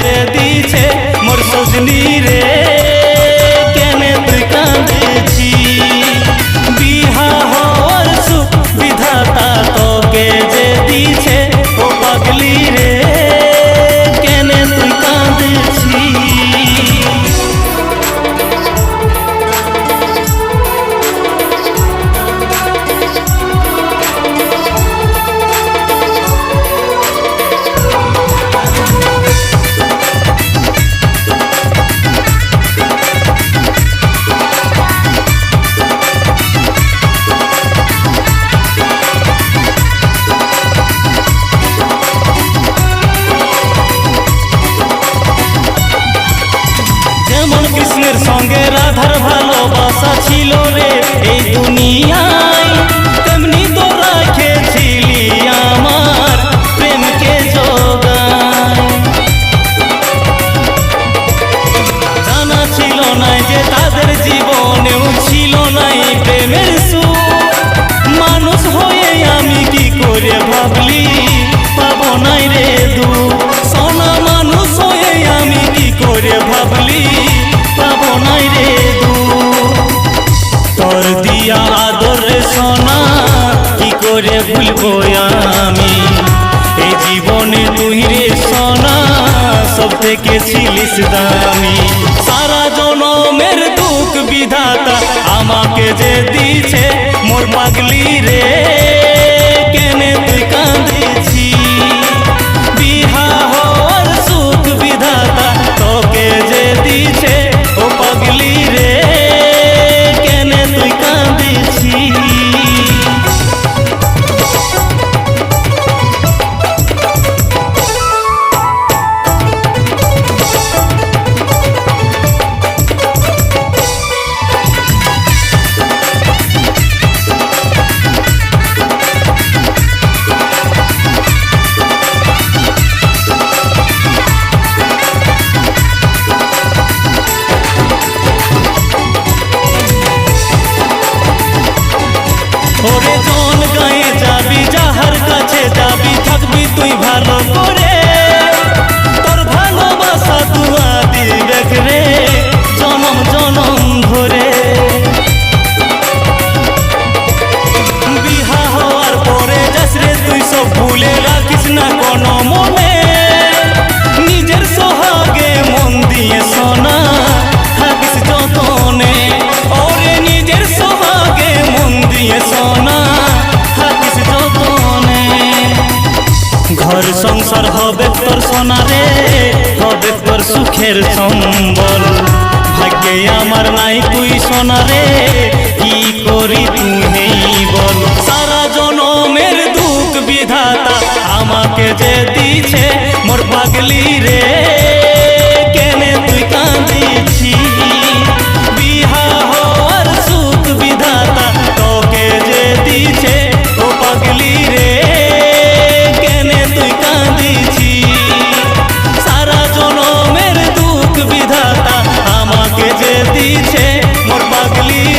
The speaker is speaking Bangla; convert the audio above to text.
যে দিছে মোর সজনি রে। কৃষ্ণের সঙ্গে রাধার ভালোবাসা ছিল রে। এই দুনিয়ায় ভুলবো আমি? এই জীবনে তুই রে সোনা, সব থেকে ছিলিস দামি। সারা জনমের দুঃখ বিধাতা আমাকে যে দিছে মোর পাগলি রে। Oh, ঘর সংসার হবে তোর সোনারে, হবে তোর সুখের সম্বল। ভাগ্যে আমার নাই তুই সোনারে, কি করি তুমি বল। সারা জনমের দুঃখ বিধাতা আমাকে যে দিছে মোর পাগলি রে। দিছে মোর পাগলি